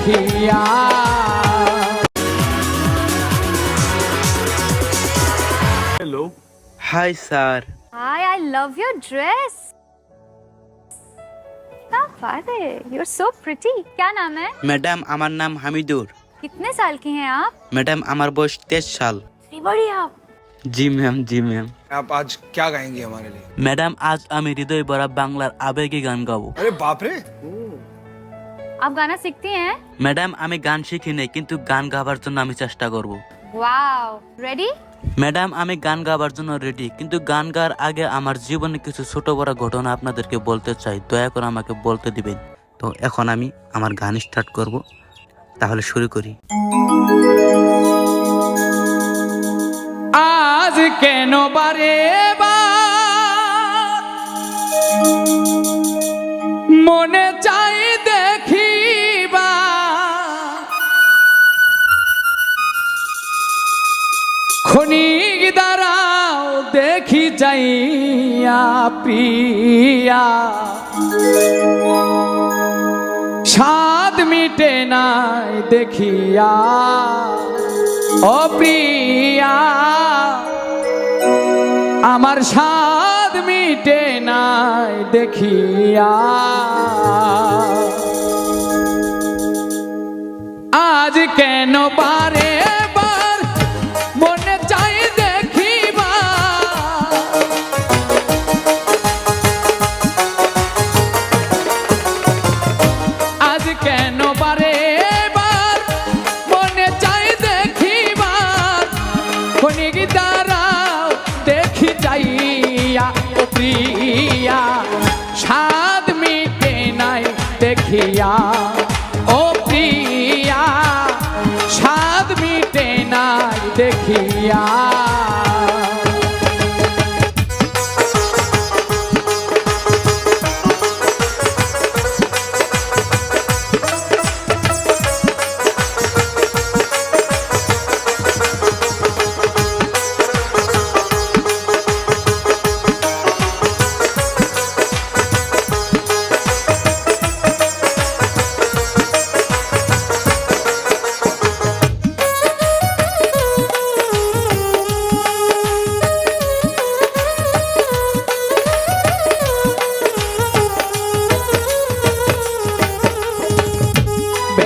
দেখিয়া hello hi sir Hi, I love your dress. क्या बात है You're so pretty. क्या नाम है ম্যাডাম আমার নাম হামিদুর कितने साल की हैं आप ম্যাডাম আমার বয়স তেইশ সাল इतनी बड़ी आप জি ম্যাম জি ম্যাম आप आज क्या गाएंगे हमारे लिए ম্যাডাম আজ আমি হৃদয় ভরা বাংলার আবেগে গান গাবো अरे बाप रे आप गाना सीखती हैं ম্যাডাম আমি গান শিখি নাই কিন্তু গান গাবার জন্য আমি চেষ্টা করব वाओ रेडी ম্যাডাম আমি গান গাবার জন্য রেডি কিন্তু গান গাওয়ার আগে আমার জীবনে কিছু ছোট বড় ঘটনা আপনাদেরকে বলতে চাই দয়া করে আমাকে বলতে দিবেন তো এখন আমি আমার গান স্টার্ট করব তাহলে শুরু করি আজ কেন বারে বার মনে চাই খনিক দাঁড়াও দেখি যাইয়া প্রিয়া। স্বাদ মিটে নাই দেখিয়া, ও প্রিয়া। আমার স্বাদ মিটে নাই দেখিয়া। আজ কেন বারে নাই দেখিয়া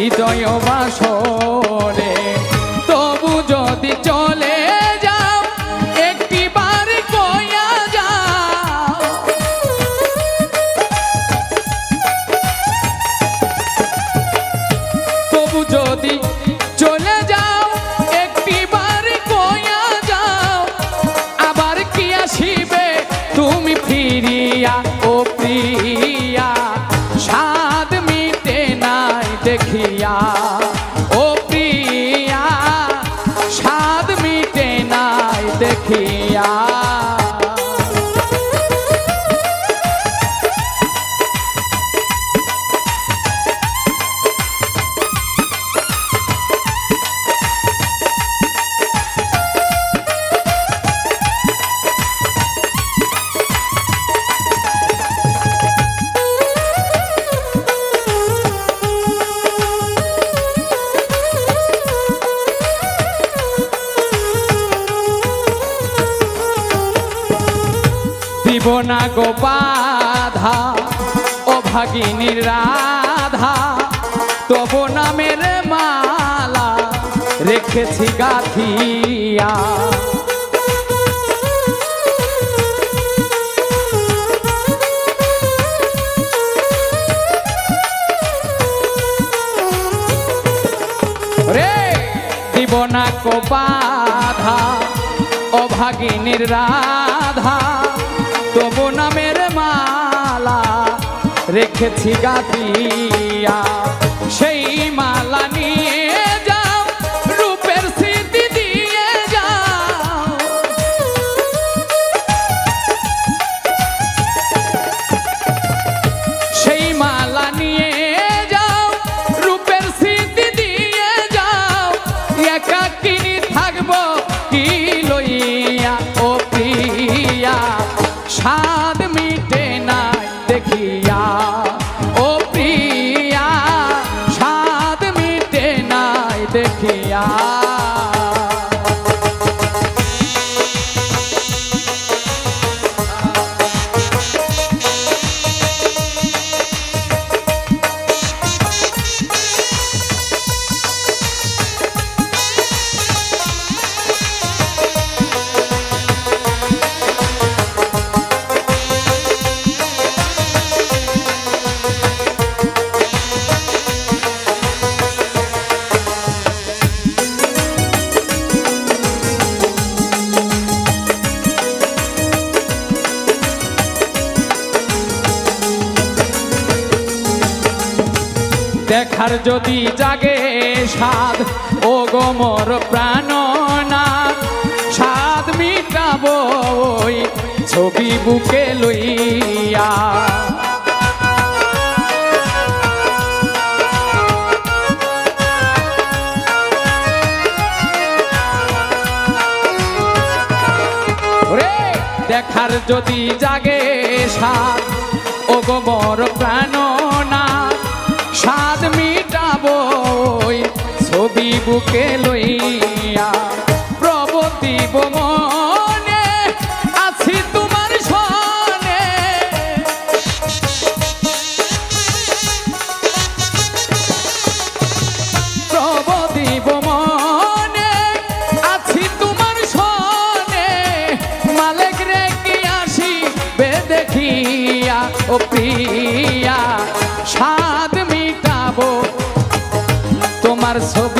হৃদয় বাসরে। দিব না গো বাধা, ও ভাগিনীর রাধা, তবু নামের মালা রেখেছি গাথিয়া। রে দিব না ও রাধা তবু নামের মালা রেখেছি গাতিয়া সেই মালা দেখার যদি জাগে স্বাদ ও গোমর প্রাণনাথ স্বাদ মিটাবো ওই ছবি বুকে লইয়া। দেখার যদি জাগে স্বাদ ও গোবর প্রাণনা স্বাদ মিটাবো ছবি বুকে লইয়া। প্রবতিব মনে, আছি তোমার সনে। প্রবতিব মনে, আছি তোমার সনে। মালিক রে কি আসি বে দেখিয়া, ও প্রিয়া ছবি